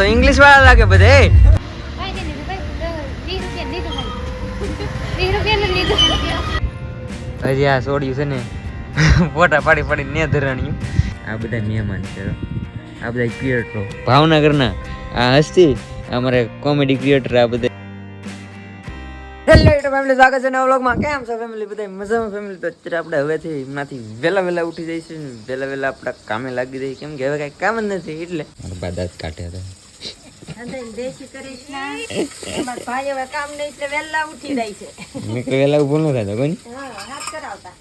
તો ઇંગ્લિશ વાળા લાગે બધે. હજી આ છોડ્યું છે ને ફોટા પાડી પાડી ને ધરાણ્યું. આ બધા મહેમાન છે. આ બધા ક્રિએટરો ભાવનગરના આ હસ્તી અમારે કોમેડી ક્રિએટર આ બધા. હેલો યુટ્યુબ ફેમિલી સ્વાગત છે નવા વ્લોગમાં. કેમ છો ફેમિલી બધા? મજામાં ફેમિલી તો અત્યારે આપણે હવેથી એમનાથી વહેલા વહેલા ઉઠી જઈશું ને વહેલા વહેલા આપણા કામે લાગી જઈએ. કેમ કે હવે કાંઈ કામ જ નથી એટલે. મારા દાંત કાઢ્યા હતા. ના થાય કોઈ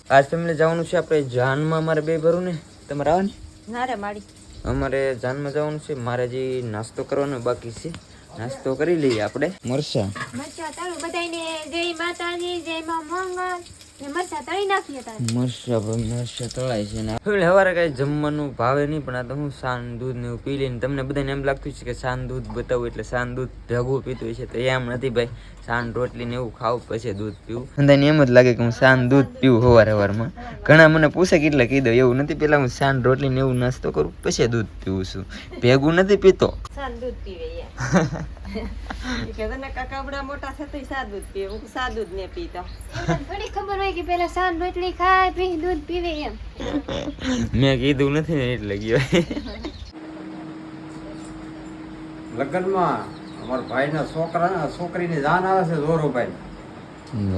આજ ફેમિલી જવાનું છે આપણે જાનમાં અમારે બે ભરું ને તમારે આવે ને ના રે માડી અમારે જાનમાં જવાનું છે. મારે જે નાસ્તો કરવાનો બાકી છે. નાસ્તો કરી લઈએ આપણે. મરસા બધાને જય માતાજી જય માં મંગળ સવારે કઈ જમવાનું ભાવે નહીં પણ આ તો હું સાન દૂધ ને એવું પી લઈને તમને બધાને એમ લાગતું છે કે સાન દૂધ બતાવું એટલે સાન દૂધ ભેગું પીતું છે. તો એમ નથી ભાઈ સાન રોટલી ને એવું ખાવું પછી દૂધ પીવું. અંદાને એમ જ લાગે કે હું સાન દૂધ પીવું સવારે સવારમાં ઘણા મને પૂછે કેટલે કીધું એવું નથી પેલા હું સાન રોટલી ને એવું નાસ્તો કરું પછી દૂધ પીવું છું. ભેગું નથી પીતો. દૂધ પીવે કે તને કાકાબડા મોટા થતા સા દૂધ પીએ. હું સા દૂધ ને પીતો. થોડી ખબર હોય કે પેલા સાન રોટલી ખાય પછી દૂધ પીવે એમ. મેં કીધું નથી ને એટલે ગયો. લગ્નમાં અમારા ભાઈના છોકરા છોકરીની જાન આવે છે જોરુભાઈ.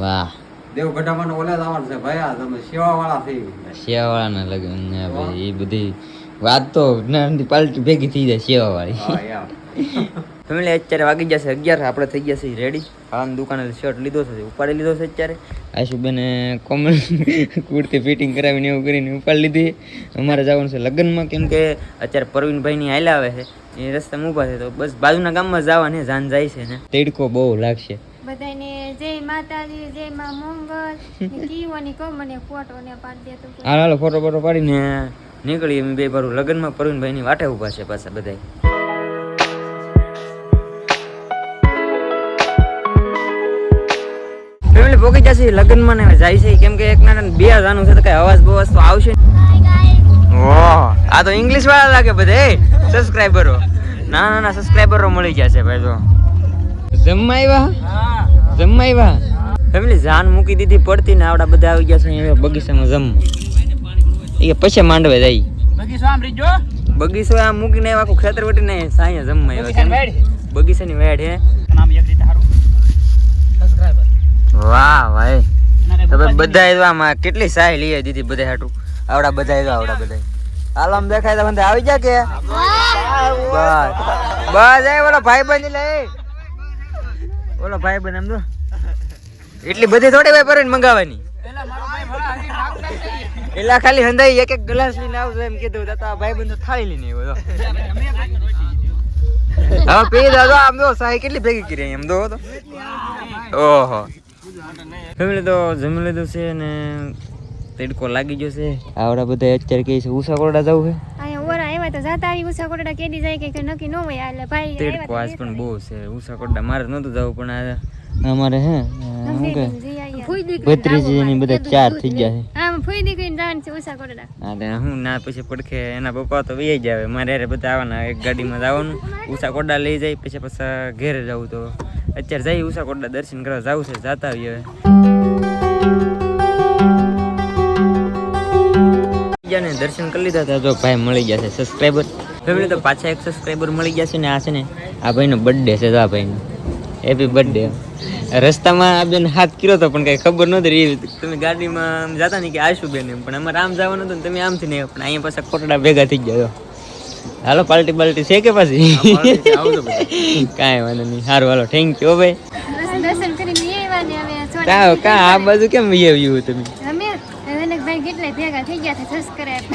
વાહ. દેવગઢામાં ઓલે જ આવવાનું છે. ભાઈ આ તમે સેવાવાળા થઈ ગયા. શિયાવાળાના લગ્ન ને ભાઈ એ બધી વાત તો પાલટી ભેગી થઈ જાય યાર. ફેમિલી અત્યારે વાગી જશે અગિયાર આપણે થઈ ગયા છીએ રેડી હાલ દુકાને શર્ટ લીધો છે ઉપાડી લીધો છે અત્યારે. આશુબેને કોમન કુર્તી ફિટિંગ કરાવીને એવું કરીને ઉપાડી લીધી. અમારે જવાનું છે લગ્નમાં કેમ કે અત્યારે પ્રવીણભાઈની હાલ્યા આવે છે. એ રસ્તામાં ઊભા છે તો બસ બાજુના ગામમાં જવાને જાન જાય છે ને. તેડકો બહુ લાગશે. બધાને જય માતાજી જય માં મંગલ. ને કીવાની મને ફોટો ને પાડી દે તો હાલો ફોટો ફોટો પાડીને નીકળી અમે બે ભરું. લગ્નમાં પરવીનભાઈની વાટે ઊભા છે પાછા બધા પોકી જશે લગ્નમાં ને જાય છે. કેમ કે એક ના બે જાનું છે તો કઈ અવાજ બવાજ તો આવશે ઓહ આ તો ઇંગ્લિશ વાળા લાગે બધે સબસ્ક્રાઇબરો ના ના ના સબસ્ક્રાઇબરો મળી ગયા છે ભાઈ તો. જમવા આવ્યા? ફેમિલી જાન મૂકી દીધી પડતી ને આવડા બધા આવી ગયા છે અહીંયા બગીચામાં જમ એ પછી માંડવે જાય. બગીચો આમ મૂકીને આવ્યા આખું ખેતર વટીને સાંજે જમવા આવ્યા બગીચાની વેડ? હે? વાહ ભાઈ. તમે બધા આમાં કેટલી સાય લઈએ દીધી બધા હાટું. આવડા બધા આવ્યા આવડા બધા. હાલ આમ દેખાય તો મને આવી જા કે? બસ. બસ એ ઓલો ભાઈ બંધ લે ઓલો ભાઈ બંધ આમ તો એટલી બધી થોડી ભાઈ પરીને મંગાવવાની. એલા ખાલી હંધાઈ એક એક ગ્લાસ લઈને આવજો એમ કીધું. તો ભાઈ બંધ થાળી લઈને આવ્યો તો હવે પી દાદો આમ તો સાહી કેટલી ભેગી કરી એમ તો. તો ઓહો. ફેમિલી તો જમી લીધું છે ને તડકો લાગી ગયો છે. આવડા બધા અત્યારે કહે છે ઉષા કોરડા જવું છે? અહીંયા ઓરા આવ્યા તો જાતા આવી ઉષા કોટડા કેદી જાય કે નક્કી ન હોય એટલે ભાઈ તડકો આજ પણ બહુ છે. ઉષા કોરડા મારે નહોતું જવું પણ અમારે હે શું કે ભત્રીજી ની બધા ચાર થઈ ગયા છે. આમ ફૂઈ છે ઉષા હા તે હું ના પછી પડખે એના પપ્પા તો વહી જાય મારે હારે બધા આવવાના એક ગાડીમાં જવાનું ઉષા કોડા લઈ જાય પછી પાછા ઘેરે જવું તો. અત્યારે જઈ ઉષા કોડા દર્શન કરવા જવું છે જાતા આવીએ હવે. બીજાને દર્શન કરી લીધા હતા. તો ભાઈ મળી ગયા છે સબસ્ક્રાઈબર ફેમિલી તો પાછા એક સબસ્ક્રાઈબર મળી ગયા છે ને આ છે ને આ ભાઈનો બર્થડે છે તો આ ભાઈનો. હેપી બર્થડે રસ્તામાં આ બેન હાથ કર્યો હતો પણ કઈ ખબર નહોતી રહી. તમે ગાડીમાં આમ જતા નહીં કે આશું બેન એમ પણ અમારે આમ જવાનું હતું ને તમે આમથી નહીં પણ અહીંયા પાછા ખોટડા ભેગા થઈ ગયા. હાલો પાલટી પાલટી છે કે પાછી? કાંઈ વાંધો નહીં. સારું હાલો થેન્ક યુ ભાઈ. બસ દર્શન કરીને આવ્યા ને હવે છોડી કા કા આ બાજુ કેમ વ્યવ્યું તમે? અમે ભાઈ કેટલા ભેગા થઈ ગયા છે સબસ્ક્રાઇબ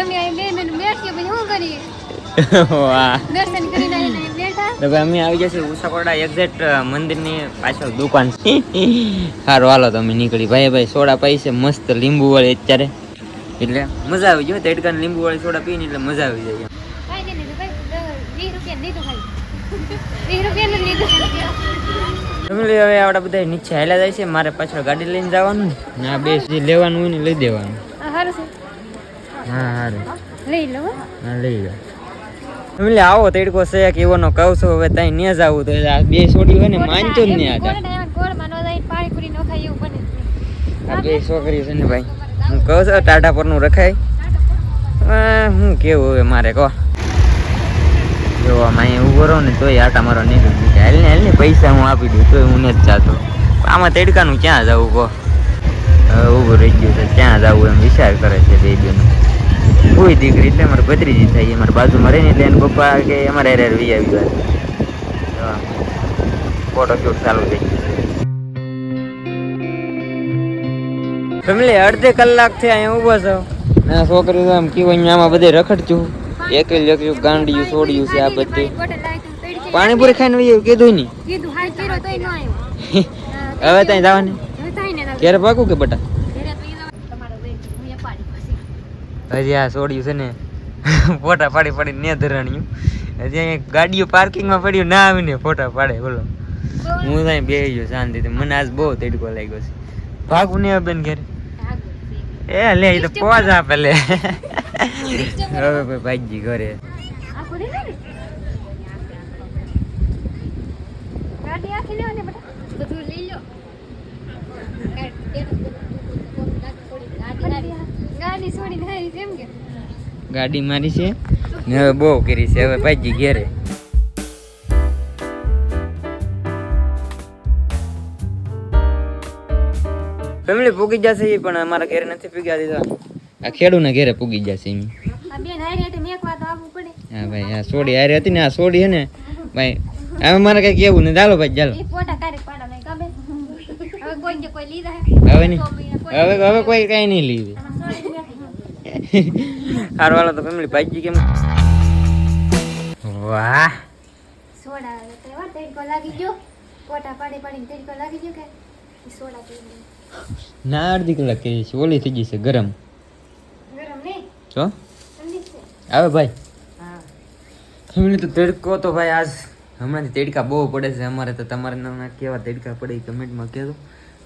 અમે અહીં બે મિનિટ બેઠીએ પછી શું કરીએ? વાહ. દર્શન કરીને આવીને બેઠા. તો ભાઈ અમે આવી જશે ઉષાકોડા એક્ઝેક્ટ મંદિરની પાછળ દુકાન. છે સારું હાલો તમે નીકળી. ભાઈ ભાઈ સોડા પાઈ છે મસ્ત લીંબુ વાળી અત્યારે. એટલે મજા આવી જાય તેડકા લીંબુ વાળી સોડા પીને એટલે મજા આવી જાય ભાઈ વીસ રૂપિયા વીસ લીધું. ફેમિલી હવે આપણા બધા નીચે હાલ્યા જાય છે. મારે પાછળ ગાડી લઈને જવાનું ને આ બે જે લેવાનું હોય ને લઈ દેવાનું. સારું હા સારું લઈ લો હા. લઈ લો. ફેમિલી આવો તડકો છે કે એવો નો કહું છું હવે ત્યાં ન્યા જવું તો આ બે છોડી હોય ને માનતો જ નહીં આ ડાયમંડ ગોળમાં ન જાય પાણીપુરી ન ખાય એવું બને જ આ બે છોકરી છે ને ભાઈ. હું કહું છું ટાટા પરનું રખાય. આ હું કેવું હવે મારે કહો. જો આમાં અહીંયા ઊભો રહું ને તોય આટા મારો નીકળી જાય હાલ ને હાલ ને પૈસા હું આપી દઉં તોય હું નથી જાતો. આમાં તડકાનું ક્યાં જવું કહો? હવે ઊભું રહી ગયું છે ક્યાં જવું એમ વિચાર કરે છે બે બેનો કોઈ દીકરી એટલે અમારે ભત્રીજી થઈ અમારે બાજુમાં મરે ને એટલે એને પપ્પા કે અમારે હારે વી આવી ગયા. ફોટો શૂટ ચાલુ થઈ ગયું. ફેમિલી અડધે કલાકથી અહીંયા ઊભો છો? ના છોકરી આમ કેવું અહીંયા આમાં બધે રખડતું. એકલ એકલું ગાંડિયું છોડ્યું છે આ બધું. પાણીપુરી ખાઈને એવું કીધું નહીં હવે ત્યાં જવાની? ક્યારે પાકું કે બટા? ઘરે હજી આ છોડ્યું છે ને ફોટા પાડી પાડી ને ધરાણ્યું. હજી અહીંયા ગાડીઓ પાર્કિંગમાં પડ્યું ના આવીને ફોટા પાડે બોલો. હું ત્યાં બે ગયો શાંતિથી. મને આજ બહુ તડકો લાગ્યો છે. ભાગું ને બેન ઘેર. એ લે એ તો પોઝ આપે લે. હવે ભાઈ ભાઈજી ઘરે. ગાડી મારી છે ને હવે બહુ કરી છે. હવે ભાઈજી ઘેરે. ફેમિલી પૂગી જશે ઈ પણ અમારા ઘરે નથી પૂગ્યા દીધા આ ખેડૂના ઘરે પૂગી જશે એમ આ બેન હારી એટલે મેં એક વાત આવવું પડે હા ભાઈ આ સોડી હારી હતી ને આ સોડી હે ને ભાઈ હવે મારે કઈ કેવું નહીં ચાલો ભાઈ ચાલો એ ફોટા કાઢી પાડા નહીં કાબે હવે કોઈ જે કોઈ લીધા હે હવે નહીં હવે હવે કોઈ કઈ નહીં લીધી હારું હાલો તો ફેમિલી ભાજી કેમ વાહ સોડા તો એવા તડકો લાગી ગયો ફોટા પાડી પાડીને તડકો લાગી ગયો કે ઈ સોડા પી લે ના અડધી કલાક કરી છે ઓલી થઈ ગઈ છે ગરમ ગરમ નહીં જો ઠંડી છે આવે ભાઈ ફેમિલી તો તડકો તો ભાઈ આજ હમણાંથી તડકા બહુ પડે છે અમારે તો તમારે નાના કેવા તડકા પડે એ કમેન્ટમાં કહેજો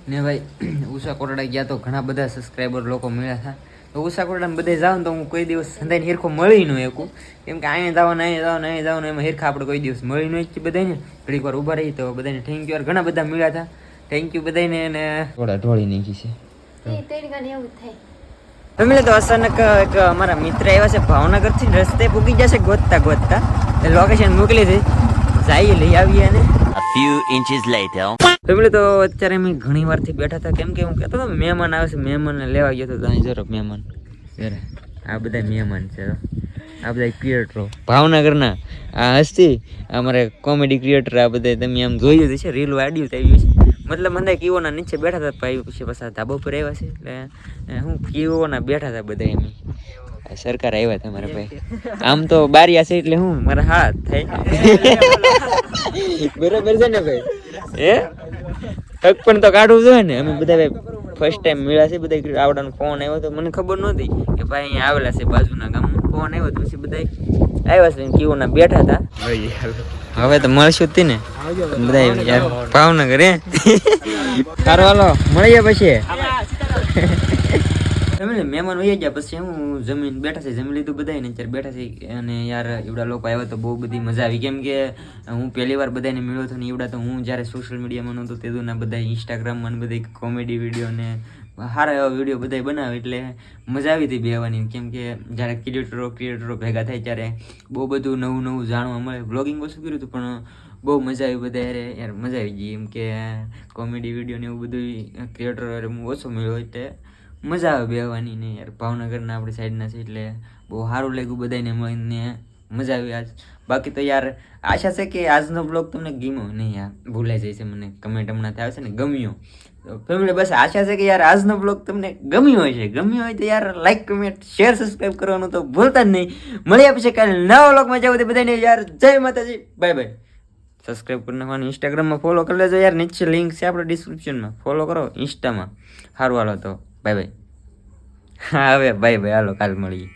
ને ભાઈ ઉષા કોટડા ગયા તો ઘણા બધા સબસ્ક્રાઈબર લોકો મળ્યા હતા. તો ઉષા કોટડામાં બધે જાવ ને તો હું કોઈ દિવસ સંધાઈને હિરખો મળી ન એકું કેમ કે અહીંયા જવાનું અહીંયા જવાનું અહીંયા જવાનું એમાં હિરખા આપણે કોઈ દિવસ મળી ન જ બધાને ઘડીક વાર ઊભા રહી તો બધાને થેન્ક યુ ઘણા બધા મળ્યા હતા. થેન્ક યુ બધાને અને થોડા ઢોળી નાખી છે. એ તડકા ને એવું જ થાય. ફેમિલી તો અચાનક એક અમારા મિત્ર આવ્યા છે ભાવનગરથી રસ્તે પૂગી જશે ગોતતા ગોતતા. લોકેશન મોકલી દઈ જઈએ લઈ આવીએ અને few inches later. ફેમિલી તો અત્યારે અમે ઘણી વારથી બેઠા હતા. કેમ કે હું કહેતો હતો મહેમાન આવે છે મહેમાનને લેવા ગયો હતો તો અહીં જરો મહેમાન. જરા. આ બધા મહેમાન છે આ બધા ક્રિએટરો ભાવનગરના આ હસ્તી અમારે કોમેડી ક્રિએટર આ બધા તમે આમ જોયું જ છે રીલ વાડ્યું આવ્યું છે. મતલબ મને કીઓના નીચે બેઠા હતા ભાઈ પછી પાછા ધાબા ઉપર આવ્યા છે. એટલે હું કીવોના બેઠા હતા બધા એમ સરકાર આવ્યા હતા મારા ભાઈ. આમ તો બારિયા છે એટલે હું મારા હાથ થાય. બરાબર છે ને ભાઈ? એ હક પણ તો કાઢવું જોઈએ ને. અમે બધા ફર્સ્ટ ટાઈમ મળ્યા છે બધા આવડાનો ફોન આવ્યો તો મને ખબર નહોતી કે ભાઈ અહીંયા આવેલા છે બાજુના ગામમાં. ફોન આવ્યો તો પછી બધા આવ્યા છે કીઓના બેઠા હતા હવે તો મળશું જ ને બધા ભાવનગર, હે? સારું, હાલો. મળીએ પછી. મહેમાન વહી ગયા પછી હું જમીન બેઠા છે જમી લીધું બધાને અત્યારે બેઠા છે. અને યાર, એવડા લોકો આવ્યા તો બહુ બધી મજા આવી. કેમ કે, હું પહેલી વાર બધાને મળ્યો હતો ને એવડા તો હું જ્યારે સોશિયલ મીડિયામાં નહોતો તે ના બધા ઇન્સ્ટાગ્રામમાં બધી કોમેડી વીડિયો ને સારા એવા વીડિયો બધા બનાવે એટલે મજા આવી હતી બેવાની કેમ કે જ્યારે ક્રિએટરો ક્રિએટરો ભેગા થાય ત્યારે બહુ બધું નવું નવું જાણવા મળે. બ્લોગિંગ ઓછું કર્યું હતું, પણ બહુ મજા આવી બધા યારે યાર, મજા આવી ગઈ. એમ કે કોમેડી વીડિયો ને એવું બધું ક્રિએટરો હું ઓછો મળ્યો એટલે મજા આવે બેહવાની ને યાર. ભાવનગરના આપણી સાઈડના છે એટલે બહુ સારું લાગ્યું બધાને મળીને. મજા આવી આજ. બાકી તો યાર, આશા છે કે આજનો બ્લોગ તમને ગમ્યો? નહીં યાર, ભૂલાઈ જાય છે મને. કમેન્ટ હમણાં થાય છે ને, ગમ્યો. ફેમિલી બસ આશા છે કે યાર આજનો બ્લોગ તમને ગમ્યો હોય છે ગમ્યો હોય તો યાર લાઈક કમેન્ટ શેર સબસ્ક્રાઈબ કરવાનું તો ભૂલતા જ નહીં. મળ્યા પછી કાલે નવા બ્લોગમાં જવું તે બધાને યાર જય માતાજી. બાય બાય સબસ્ક્રાઈબ કરી નાખવાનું. ઇન્સ્ટાગ્રામમાં ફોલો કરી લેજો યાર. નીચે લિંક છે આપણે ડિસ્ક્રિપ્શનમાં ફોલો કરો ઇન્સ્ટામાં સારું હાલો તો. બાય બાય હા હવે બાય બાય હાલો, કાલ મળીએ.